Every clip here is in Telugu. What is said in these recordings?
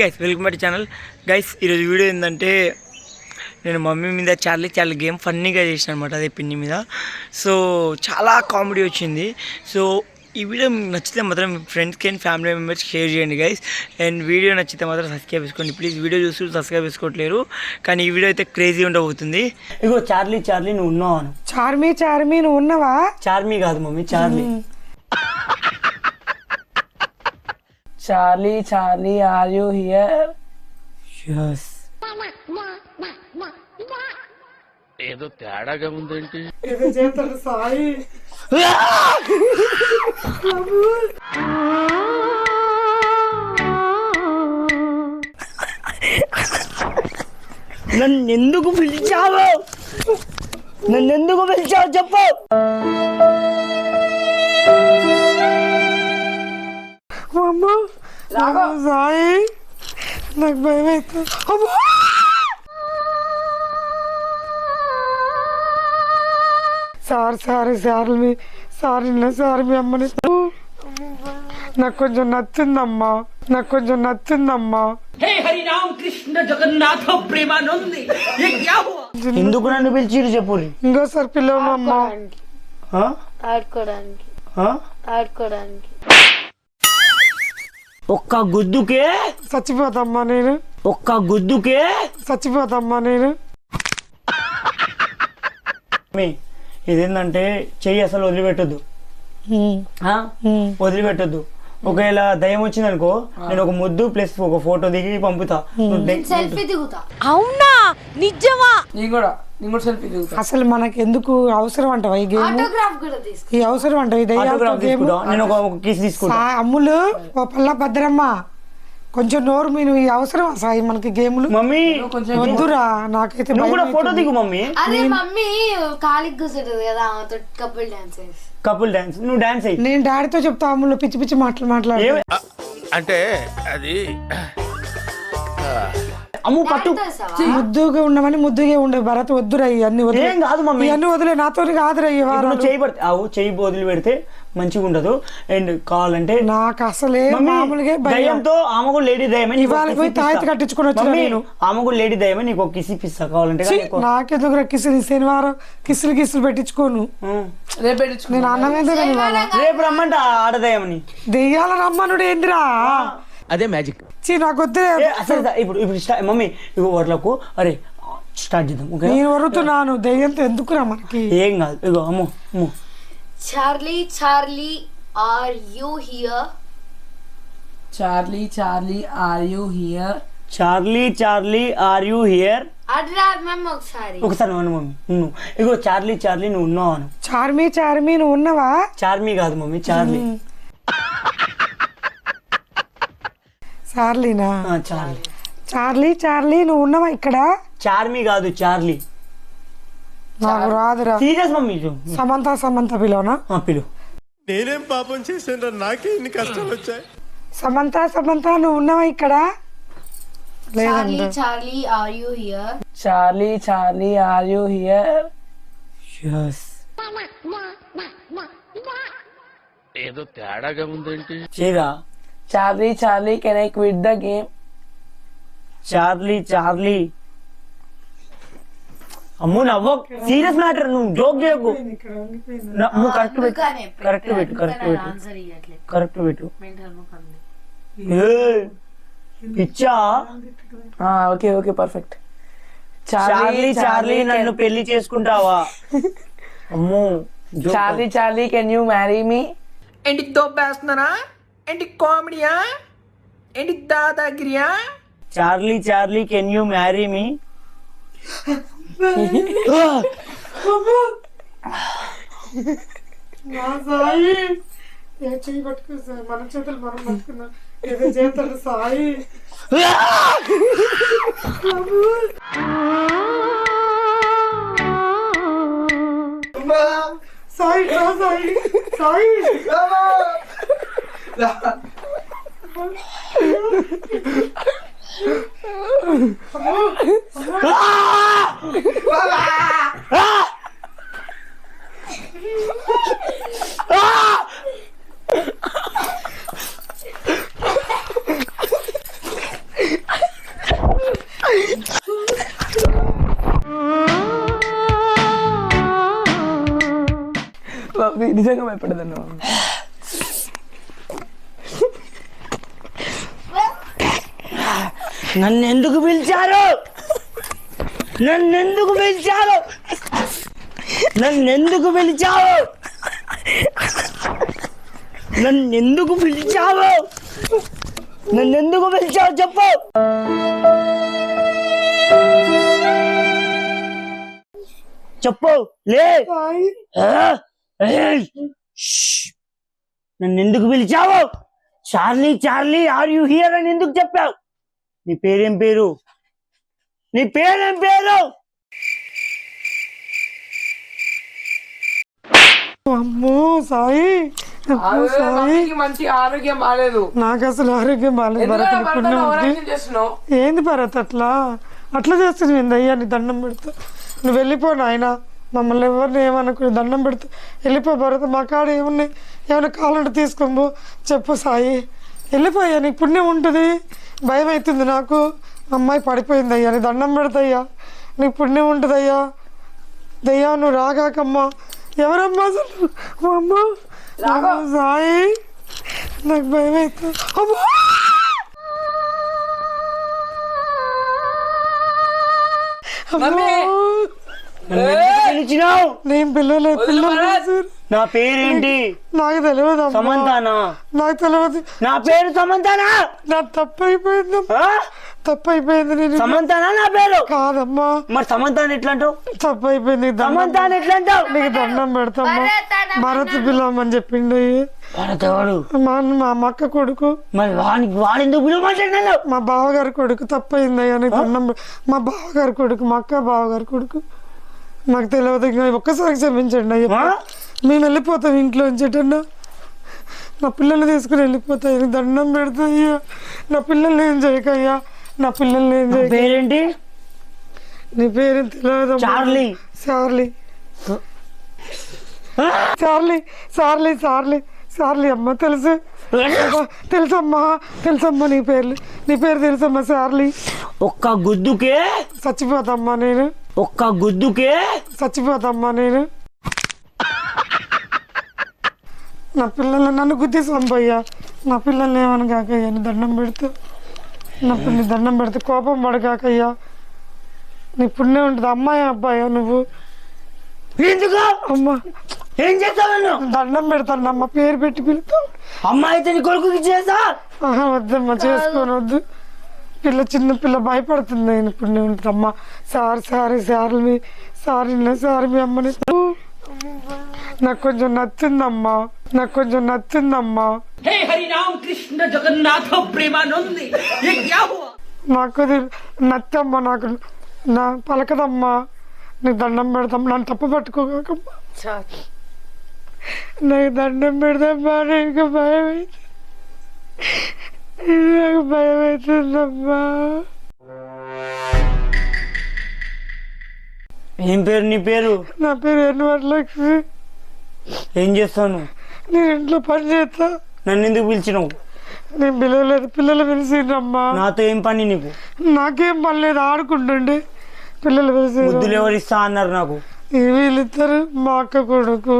Guys welcome back channel guys ఈరోజు వీడియో ఏంటంటే నేను మమ్మీ మీద చార్లీ చార్లీ గేమ్ ఫన్నీగా చేసిన అనమాట అదే పిన్ని మీద. సో చాలా కామెడీ వచ్చింది. సో ఈ వీడియో మీకు నచ్చితే మాత్రం మీ ఫ్రెండ్స్కి అండ్ ఫ్యామిలీ మెంబర్స్ షేర్ చేయండి గైస్ అండ్ వీడియో నచ్చితే మాత్రం సబ్స్క్రైబ్ చేసుకోండి. ప్లీజ్ వీడియో చూస్తూ సబ్స్క్రైబ్ చేసుకోవట్లేరు. కానీ ఈ వీడియో అయితే క్రేజీ ఉండబోతుంది. ఇగో చార్లీ చార్లీ నువ్వు ఉన్నావు? చార్మి చార్మి నువ్వు ఉన్నవా? చార్మీ కాదు mummy Charlie. Charlie Charlie are you here yes ఏదో తేడాగా ఉందేంటి. సాయి. నన్ను ఎందుకు పిలిచావు? నన్ను ఎందుకు పిలిచావు చెప్పు. అమ్మ. సాయి. నాకు భయం అవుతుంది! సార్ సారీ సార్ మీ సారీ నా సారీ మీ అమ్మని నాకు కొంచెం నచ్చిందమ్మా. నాకు కొంచెం నచ్చిందమ్మా. ఎందుకు నన్ను పిలిచిరు చెప్పు ఇంకోసారి పిలవమమ్మా. ఆడుకోవడానికి ఆడుకోవడానికి ఒక్క గుద్దుకే? చచ్చిపోతామ్మా నేను. ఒక్క గుద్దుకే? చచ్చిపోతామ్మా నేను. ఇదేంటంటే చెయ్యి అసలు వదిలిపెట్టద్దు. ఆ? వదిలిపెట్టద్దు. ఒకవేళ దయ్యం వచ్చింది అనుకో నేను ఒక ముద్దు ప్లస్ ఒక ఫోటో దిగి పంపుతా. నువ్వు దే- సెల్ఫీ దిగుతా. నేను కూడా నేను కూడా సెల్ఫీ అసలు మనకి ఎందుకు అవసరం అంటవా ఈ గేమ్ ఆటోగ్రాఫ్ కూడా తీసుకో. ఈ అవసరం అంటవా ఈ దయ్యాలతో ఆటోగ్రాఫ్ గేమ్ తీసుకుంటా. నేను ఒక కిస్ తీసుకుంటా. అమ్ములు ఓ పల్ల భద్రమ్మ కొంచెం నోరు మీరు ఈ అవసరం సాయి మనకి గేములు మమ్మీ! వద్దురా నాకైతే నువ్వు కూడా భయం ఫోటో. దిగు మమ్మీ. అదే మమ్మీ కాలికి కూర్చుంటది కదా కపుల్ డాన్సెస్ కపుల్ డాన్స్ నువ్వు డాన్స్ అయ్యి నేను డాడీతో చెప్తా అమ్ములు పిచ్చి పిచ్చి మాటలు మాట్లాడు. అంటే అది అమ్ము పట్టు. ముద్దుగా ఉండమని ముద్దుగా ఉండే భరత్ వద్దురా వదిలే ఏం కాదు మమ్మీ. ఇవన్నీ వదిలే నాతో కాదురా నువ్వు చేయి పడితే అవు చేయి వదిలి పెడితే మంచిగా ఉండదు. అండ్ కావాలంటే నాకు అసలే మామూలుగా భయం. దయ్యంతో ఆమె కూడా లేడీ దయ్యమే నీకు ఇవాళ పోయి తాయెత్తు. కట్టించుకొని వచ్చినా నేను. ఆమె కూడా లేడీ దయ్యమే నీకు ఒక కిసి పిస్తా కావాలంటే నాకెందుకు కిసులు శనివారం? కిసులు కిసులు పెట్టించుకోను. ఉం. నేను అన్నమేంద్ర రేపు రమ్మంట ఆడదయ్యమని దెయ్యాల రమ్మనుడు ఏందిరా? అదే మ్యాజిక్. చీ నాకు వద్దే అసలు ఇప్పుడు ఇప్పుడు మమ్మీ ఇగో అరే స్టార్ట్ చేద్దాం ఓకే నేను వరుతున్నాను దెయ్యంతో ఎందుకురా మనకి ఏం కాదు ఇగో Ammu Ammu Charlie Charlie are you here Charlie, Charlie, are you here? Charlie Charlie are you here ఒకసారి ఒకసారి నువ్వు అను మమ్మీ నువ్వు ఇగో చార్లీ చార్లీ నువ్వు ఉన్నావు చార్మి చార్మి నువ్వు ఉన్నవా చార్మీ కాదు మమ్మీ చార్లీ చార్లీనా? ఆ, చార్లీ. చార్లీ చార్లీ నువ్వు ఉన్నవా ఇక్కడ? చార్మీ కాదు చార్లీ. నాకు రాదురా. సీరియస్ మమ్మీ చూ. సమంత సమంత పిలవనా? ఆ, పిలు. నేనేం పాపం చేశాను నాకే ఇన్ని కష్టాలు వచ్చాయి. సమంత సమంత నువ్వు ఉన్నవా ఇక్కడ? Charlie Charlie are you here Charlie, are you here? Yes. ఏదో తేడాగా ఉందేంటి? చేయరా Charlie, Charlie, can I quit the game? Charlie Charlie Ammu నవ్వ. Serious matter నువ్వు జోక్ చేయకు. నువ్వు కరెక్ట్ పెట్టు కరెక్ట్ పెట్టు. కరెక్ట్ పెట్టు కరెక్ట్ పెట్టు. పిచ్చా? okay, okay, perfect. Charlie Charlie నన్ను పెళ్ళి చేసుకుంటావా? అమ్ము. Charlie, Charlie, can you marry me? ఏంటి దోపేస్తున్నారా ఏంటి కామెడీయా? ఏంటి దాదాగిరియా? Charlie Charlie can you marry me Sai. ఏ చెయ్యి పట్టుకుని సాయి? మన చేతులు మనం పట్టుకున్నాం. ఏదో చేతులు సాయి. సాయి రా Sai. Bapak, ini jangan main pada ah, నన్ను ఎందుకు పిలిచారు? నన్ను ఎందుకు పిలిచారు? నన్ను ఎందుకు పిలిచావు నన్ను ఎందుకు పిలిచావు నన్ను ఎందుకు పిలిచావు చెప్పు. చెప్పు లే. నన్ను ఎందుకు పిలిచావు? Charlie Charlie are you here అని ఎందుకు చెప్పావు? నీ పేరేం పేరు? నీ పేరేం పేరు? అమ్మో సాయి. అమ్మో సాయి. మంచి ఆరోగ్యం బాగాలేదు నాకు అసలు ఆరోగ్యం బాగాలేదు భరత్ ఏంది భరత్ అట్లా? అట్లా చేస్తుంది ఏంది అయ్యా నీ దండం పెడతా. నువ్వు వెళ్ళిపో నాయన. మమ్మల్ని ఎవరిని ఏమనుకో నీ దండం పెడతా. వెళ్ళిపో భరత్ మా కాడ ఏమున్నాయి? ఏమైనా కావాలంటే తీసుకోబో చెప్పు సాయి. వెళ్ళిపోయా నీకు పుణ్యం ఉంటుంది. భయం అవుతుంది నాకు. అమ్మాయి పడిపోయింది అయ్యా నీ దండం పెడతాయ్యా. నీకు పుణ్యం ఉంటుంది అయ్యా దయ్యా నువ్వు రాగాకమ్మా. ఎవరమ్మా అసలు? అమ్మో, సాయి. నాకు భయం అవుతుంది అమ్మా! ఎందుకు పిలిచినావు నేను పిల్లలే నా పేరేంటి? నాకు తెలియదు. సమంతానా? నాకు తెలియదు. నా పేరు సమంతానా? నా తప్పు అయిపోయింది? తప్పు అయిపోయింది నేను. సమంతానా నా పేరు? కాదమ్మా. మరి సమంతాన్ని ఎట్లా అంటావు తప్పు అయిపోయింది సమంతాన్ని ఎట్లా అంటావు నీకు దండం పెడతామ్మా. భరత్ పిల్లమని చెప్పిండు. భరతవాడు. మా మా మక్క కొడుకు. మరి వానికి వాడెందుకు పిలవమంటున్నాను మా బావగారి కొడుకు తప్పు అయింది అయ్యా నీకు దండం మా బావగారి కొడుకు మా అక్క బావగారి కొడుకు. నాకు తెలియదు ఇంకా ఒక్కసారి క్షమించండి అయ్యా? మేము వెళ్ళిపోతాం ఇంట్లో ఉంచేటన్నా నా పిల్లల్ని తీసుకుని వెళ్ళిపోతాయి దండం పెడతా అయ్యా. నా పిల్లల్ని ఏం చేయకయ్యా నా పిల్లల్ని ఏం చేయక. పేరేంటి? నీ పేరు తెలియదు Charlie. Charlie. Charlie Charlie Charlie. Charlie అమ్మ తెలుసు? తెలుసమ్మా తెలుసమ్మా నీ పేర్లు. నీ పేరు తెలుసమ్మా చార్లీ? ఒక్క గుద్దుకే? చచ్చిపోతామ్మా నేను. ఒక్క గుద్దుకే చచ్చిపోతామ్మా నేను. నా పిల్లల్ని నన్ను గుద్ది సంపయ్యా నా పిల్లల్ని ఏమని కాకయ్యా? నీ దండం పెడుతూ. నా పిల్లని దండం పెడితే కోపం పడకాకయ్యా. నీ పుణ్యం ఉంటుంది. అమ్మాయి అబ్బాయా నువ్వు? ఎందుకు? అమ్మా. ఏం చేస్తావు దండం పెడతాను అమ్మ పేరు పెట్టి పిలుతావు అమ్మాయి అయితే నీ కొడుకుకి చేస్తా వద్దమ్మా చేసుకోను వద్దు పిల్ల చిన్న పిల్ల భయపడుతుంది. నేను ఇప్పుడు నేను అమ్మ సార్ సారీ సార్ మీ సారీ సార్ మీ అమ్మని నాకు కొంచెం నచ్చిందమ్మా. నాకు కొంచెం నచ్చిందమ్మా. కృష్ణ జగన్నాథ నాకు నచ్చమ్మా నాకు నా పలకదమ్మా. నీకు దండం పెడతాం నన్ను తప్పు పెట్టుకోకమ్మా. నాకు దండం పెడదమ్మా నీకు భయం నాకు భయం అవుతుందమ్మా ఏం పేరు నీ పేరు? నా పేరు ఎన్వరలక్ష్మి ఏం చేస్తాను? నేను ఇంట్లో పని చేస్తా. నన్ను ఎందుకు పిలిచినావు? నేను పిల్లలేదు పిల్లలు పిలిచిండ్రమ్మా నాతో ఏం పని నీకు? నాకేం పని లేదు. ఆడుకుంటుండే. పిల్లలు ముద్దులు పిలిచి ఎవరు ఇస్తా అన్నారు నాకు వీళ్ళిద్దరు మా అక్క కొడుకు.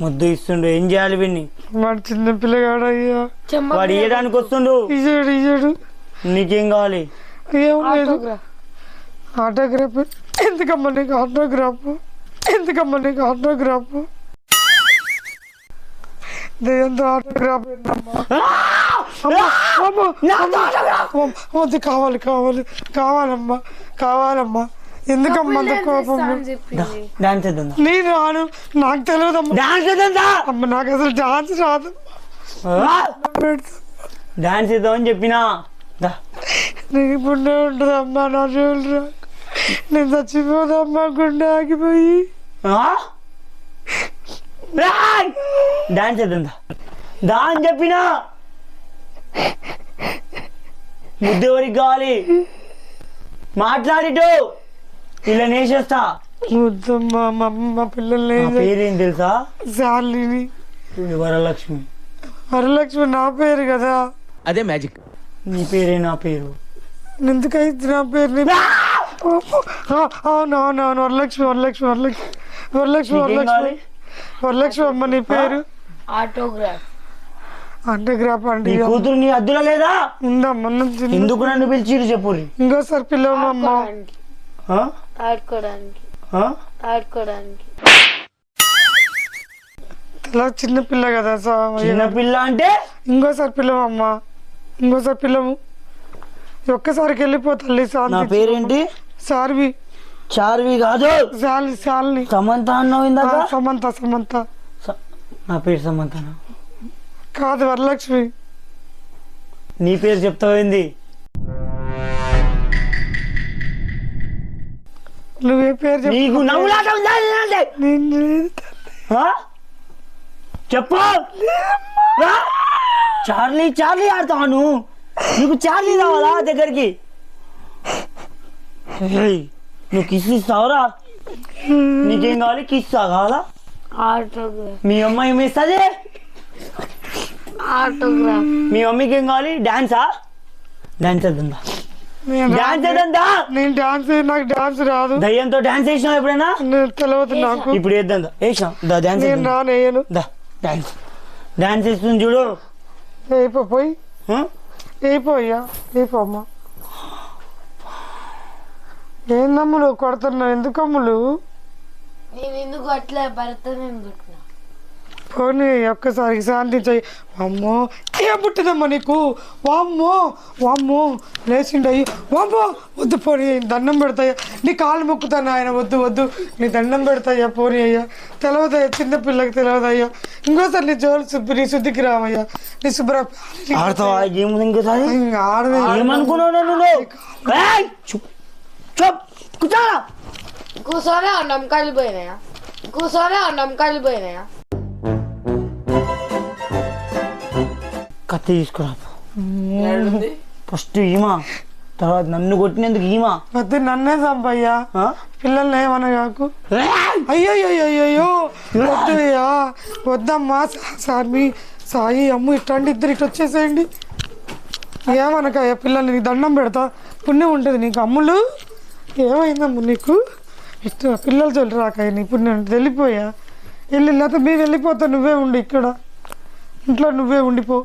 ముద్దు ఇస్తుండు. ఏం చేయాలి విన్ని వాడు చిన్న పిల్లగాడు అయ్యా? వాడు ఇయ్యడానికి వస్తుండు. ఇయ్యాడు ఇయ్యాడు. నీకేం కావాలి? ఏం లేదు. ఆటోగ్రాఫ్ ఎందుకమ్మా నీకు ఆటోగ్రాఫ్ ఎందుకమ్మా నీకు ఆటోగ్రాఫ్ దేంతో ఆటోగ్రాఫ్ కావాలి కావాలి కావాలమ్మా కావాలమ్మా. ఎందుకమ్మా అంత కోపం డాన్స్ చేద్దాం నేను రాను. నాకు తెలియదమ్మా డాన్స్ చేద్దాం అమ్మ నాకు అసలు డాన్స్ రాదు. డాన్స్ చేద్దాం అని చెప్పినా? దా. నీకు పుణ్యం ఉంటుందమ్మా నా చెవులు రా. నేను చచ్చిపోదమ్మా గుండె ఆగిపోయి. ఆ? రాయ్! డాన్స్ చేద్దాం దా. అని చెప్పినా? ముద్దు ఎవరికి కావాలి? మాట్లాడిటు. ఇలా నేసేస్తా వద్దమ్మా మా పిల్లల్ని నా పేరేం తెలుసా? శాలిని వరలక్ష్మి. వరలక్ష్మి నా పేరు కదా. అదే మ్యాజిక్. నీ పేరే నా పేరు? ఎందుకైతే నా పేరు నీ- ఆ, అవును అవును అవును వరలక్ష్మి వరలక్ష్మి వరలక్ష్మి. వరలక్ష్మి కావాలి? వరలక్ష్మి అమ్మ నీ పేరు? ఆటోగ్రాఫ్. అండర్గ్రాఫ్ అండి నీ కూతురు నీ అద్దులో లేదా? ఉందమ్మ ఎందుకు నన్ను పిలిచిరు చెప్పు ఇంకోసారి పిల్లవమ్మ ఆడుకోవడానికి ఆడుకోవడానికి ఇలా చిన్న పిల్ల కదా సో చిన్న పిల్ల అంటే? ఇంకోసారి పిల్లవమ్మ ఇంకోసారి పిల్లము ఒక్కసారికి వెళ్ళిపో తల్లి నా శాంతి పేరేంటి సార్వి చార్వి కాదు. శాలి శాలిని. సమంత అన్నావు ఇందాక? సమంత సమంత. స- నా పేరు సమంతనా కాదు వరలక్ష్మి. నీ పేరు చెప్తావేంది? నువ్వే పేరు చెప్పు నీకు నవ్వులాట ఉందా లేదంటే? నేను లేదు. ఆ? చెప్పు ఆ? చార్లీ చార్లీ ఆడతాను నీకు చార్లీ రావాలా దగ్గరికి ఏయ్, నువ్వు కిస్ ఇస్తావురా నీకేం కావాలి కిస్ కావాలా ఆటోగ్రాఫ్ మీ అమ్మ ఏమి ఇస్తుంది ఆటోగ్రాఫ్ మీ మమ్మీకి ఏం కావాలి డాన్సా డాన్స్ వేద్దా నేను రా- డాన్స్ నేను డాన్స్ నాకు డాన్స్ రాదు. దయ్యంతో డాన్స్ ఎప్పుడైనా? తెలియదు నాకు. ఇప్పుడు. వేసినాం దా. డాన్స్ నేను దా డాన్స్. డాన్స్ వేస్తుంది చూడు. పోయి. ఏందమ్ములు కొడుతున్నావు? ఎందుకు అమ్ములు నేను ఎందుకు అట్లా భర్తను ఎందుకు పోనీ ఒక్కసారికి శాంతించాయి. అమ్మో ఏ పుట్టిందమ్మా నీకు? వామ్మో వామ్మో లేచిండయి. వామ్మో వద్దు పోనీ దండం పెడతాయా. నీ కాళ్ళు మొక్కుతాను ఆయన వద్దు వద్దు. నీ దండం పెడతాయా పోనీ అయ్యా. తెలవదయ్యా చిన్న పిల్లకి తెలవదయ్యా. ఇంకోసారి నీ జోలు శుద్ధి నీ శుద్ధికి రామయ్యా నీ శుభ్ర కూర్చోనే ఉన్నాం కలిపోయినాయా కూర్చోనే ఉన్నాం కలిపోయినాయా కత్తి తీసుకురా. ఫస్ట్ ఈమా తర్వాత నన్ను కొట్టినందుకు ఈమా. వద్దు నన్నే చంపయ్యా? పిల్లల్ని ఏమన్నా కాకు! అయ్యో వద్దయ్యా. వద్దమ్మా సామి సాయి అమ్ము ఇట్లాంటి ఇద్దరు ఇటు వచ్చేసేయండి. ఏమనకయ్యా పిల్లల్ని నీకు దండం పెడతా. పుణ్యం ఉంటుంది నీకు అమ్ములు. ఏమైందమ్ము నీకు? ఇట్లా పిల్లలు చల్లి రాకయ్య నీ పుణ్యం ఉంటుంది వెళ్ళిపోయా? వెళ్ళి లేకపోతే మేము వెళ్ళిపోతా నువ్వే ఉండి ఇక్కడ. ఇంట్లో నువ్వే ఉండిపో.